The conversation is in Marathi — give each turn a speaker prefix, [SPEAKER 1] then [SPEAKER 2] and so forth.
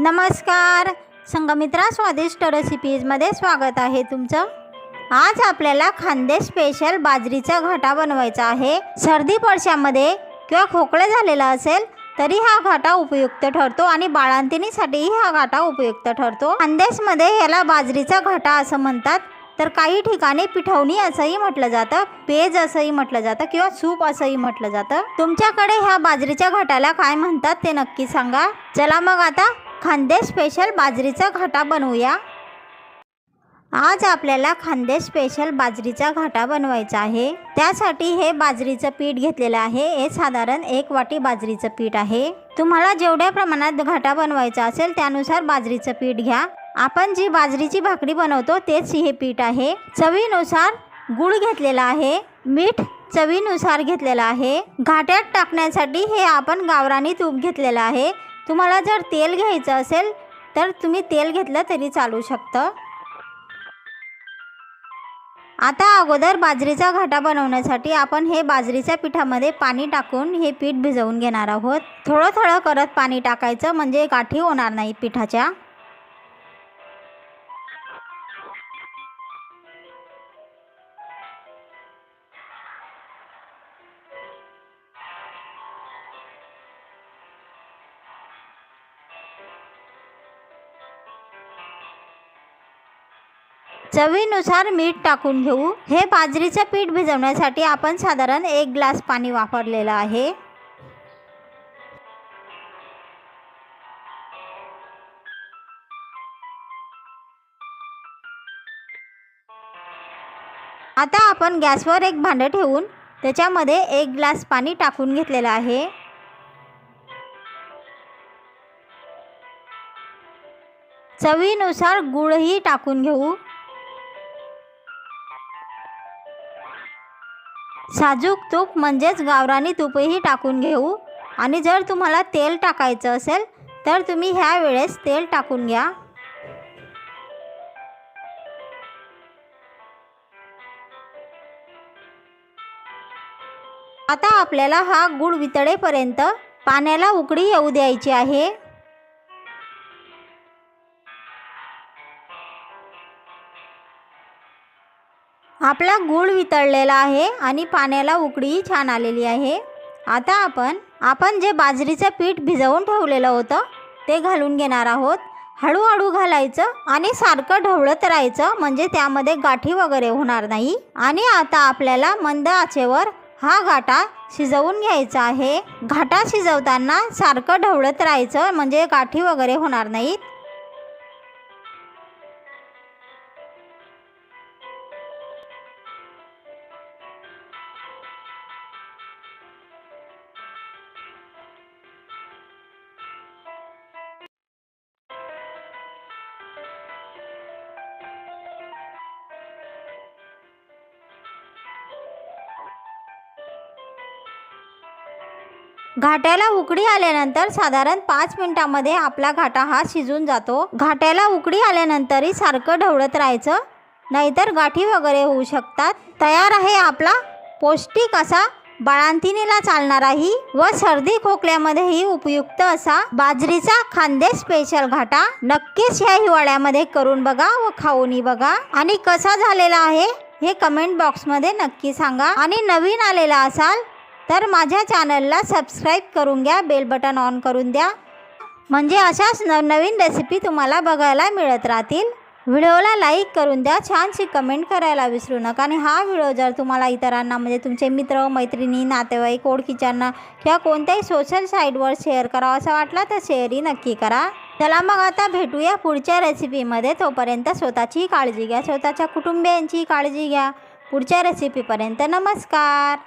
[SPEAKER 1] नमस्कार. संगमित्रा स्वादिष्ट रेसिपीजमध्ये स्वागत आहे तुमचं. आज आपल्याला खांदे स्पेशल बाजरीचा घाटा बनवायचा आहे. सर्दी पडशामध्ये किंवा खोकलं झालेलं असेल तरी हा घाटा उपयुक्त ठरतो आणि बाळांतिनीसाठीही हा घाटा उपयुक्त ठरतो. खांदेसमध्ये याला बाजरीचा घाटा असं म्हणतात. तर काही ठिकाणी पिठवणी असंही म्हटलं जातं पेज असंही म्हटलं जातं किंवा सूप असंही म्हटलं जातं. तुमच्याकडे ह्या बाजरीच्या घाटाला काय म्हणतात ते नक्की सांगा. चला मग आता खांदे स्पेशल बाजरीचा घाटा बनवूया. आज आपल्याला खांदे स्पेशल बाजरीचा घाटा बनवायचा आहे. त्यासाठी हे बाजरीचं पीठ घेतलेलं आहे. हे साधारण एक वाटी बाजरीचं पीठ आहे. तुम्हाला जेवढ्या प्रमाणात घाटा बनवायचा असेल त्यानुसार बाजरीचं पीठ घ्या. आपण जी बाजरीची भाकरी बनवतो तेच हे पीठ आहे. चवीनुसार गूळ घेतलेला आहे. मीठ चवीनुसार घेतलेलं आहे. घाट्यात टाकण्यासाठी हे आपण गावरानी तूप घेतलेलं आहे. तुम्हाला जर तेल घ्यायचं असेल तर तुम्ही तेल घेतलं तरी चालू शकतं. आता अगोदर बाजरीचा घाटा बनवण्यासाठी आपण हे बाजरीच्या पिठामध्ये पाणी टाकून हे पीठ भिजवून घेणार आहोत. थोडं थोडं करत पाणी टाकायचं म्हणजे गाठी होणार नाही पिठाच्या. चवीनुसार मीठ टाकून घेऊ. हे बाजरीचं पीठ भिजवण्यासाठी आपण साधारण एक ग्लास पाणी वापरलेलं आहे. आता आपण गॅसवर एक भांडं ठेवून त्याच्यामध्ये एक ग्लास पाणी टाकून घेतलेलं आहे. चवीनुसार गूळही टाकून घेऊ. साजूक तूप म्हणजेच गावरानी तूपही टाकून घेऊ. आणि जर तुम्हाला तेल टाकायचं असेल तर तुम्ही ह्या वेळेस तेल टाकून घ्या. आता आपल्याला हा गूळ वितळेपर्यंत पाण्याला उकळी येऊ द्यायची आहे. आपला गूळ वितळलेला आहे आणि पाण्याला उकडीही छान आलेली आहे. आता आपण आपण जे बाजरीचं पीठ भिजवून ठेवलेलं होतं ते घालून घेणार आहोत. हळूहळू घालायचं आणि सारखं ढवळत राहायचं म्हणजे त्यामध्ये गाठी वगैरे होणार नाही. आणि आता आपल्याला मंद आचेवर हा घाटा शिजवून घ्यायचा आहे. घाटा शिजवताना सारखं ढवळत राहायचं म्हणजे गाठी वगैरे होणार नाहीत. घाट्याला उकडी आल्यानंतर साधारण पाच मिनिटामध्ये आपला घाटा हा शिजून जातो. घाट्याला उकडी आल्यानंतरही सारखं ढवळत राहायचं. नाहीतर गाठी वगैरे होऊ शकतात. तयार आहे आपला पौष्टिक असा बाळांतिनीला चालणाराही व सर्दी खोकल्यामध्येही उपयुक्त असा बाजरीचा खांदे स्पेशल घाटा नक्कीच ह्या हिवाळ्यामध्ये करून बघा व खाऊनही बघा. आणि कसा झालेला आहे हे कमेंट बॉक्समध्ये नक्की सांगा. आणि नवीन आलेला असाल तर माझ्या चॅनलला सबस्क्राईब करून घ्या बेल बटन ऑन करून द्या. म्हणजे अशाच नवनवीन रेसिपी तुम्हाला बघायला मिळत राहतील. व्हिडिओला लाईक करून द्या छानशी कमेंट करायला विसरू नका. आणि हा व्हिडिओ जर तुम्हाला इतरांना म्हणजे तुमचे मित्र मैत्रिणी नातेवाईक ओळखीच्यांना किंवा कोणत्याही सोशल साईटवर शेअर करावा असा वाटला तर शेअरही नक्की करा. चला मग आता भेटूया पुढच्या रेसिपीमध्ये तोपर्यंत स्वतःची काळजी घ्या. स्वतःच्या कुटुंबियांची काळजी घ्या. पुढच्या रेसिपीपर्यंत नमस्कार.